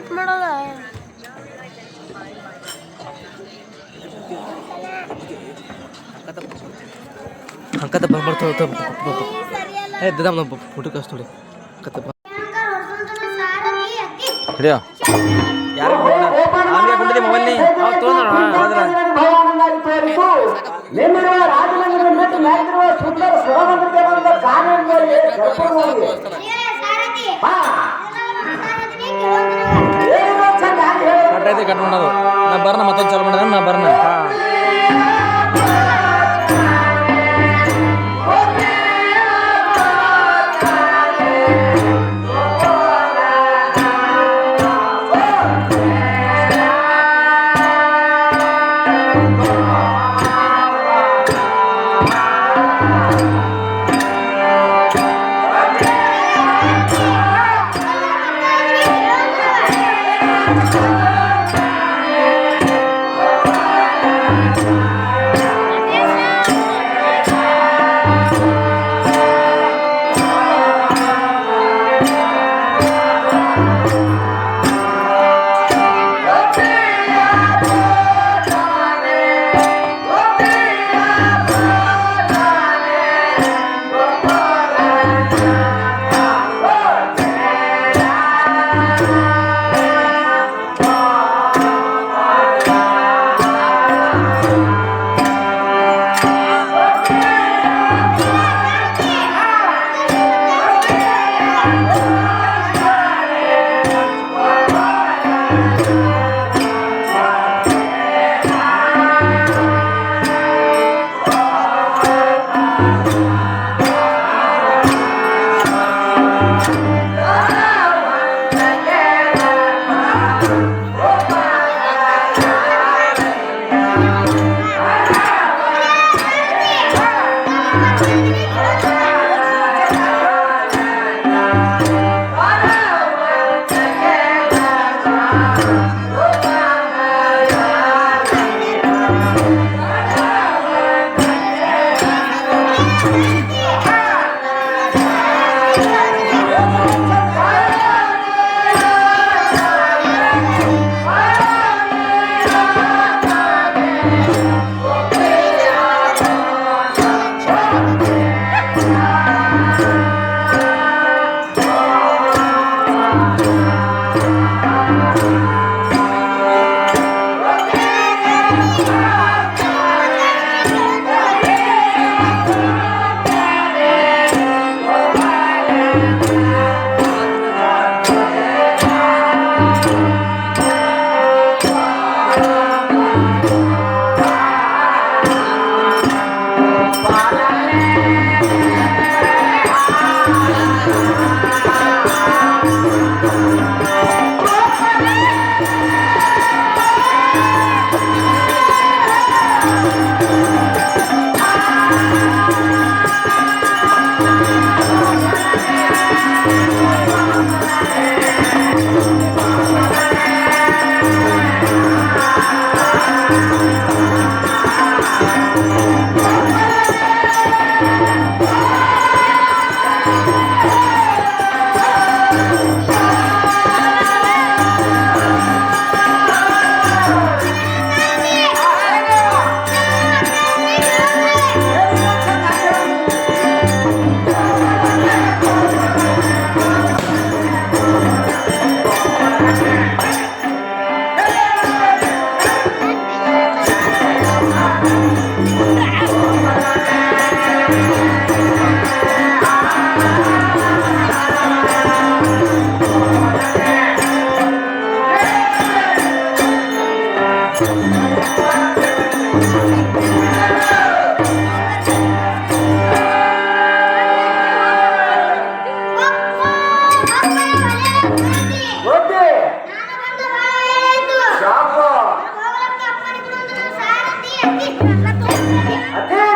Start ಮಾಡೋದ ಅಂಕತ ಬರ್ತಾವ ಏ ದದ ಫೋಟೋ ಕಳ್ಸ್ ನೋಡಿ ಯಾರು ಮೊಬೈಲ್ ಸುಂದರ ಸುರಮಂತ್ರ ಕಾರ್ಯ ಕಟ್ ಮಾಡೋದು. ನಾ ಬರ್ನ ಮತ್ತೊಂದು ಚಾಲು ಮಾಡಿದ್ರೆ ನಾ ಬರ್ನ. อยากกินู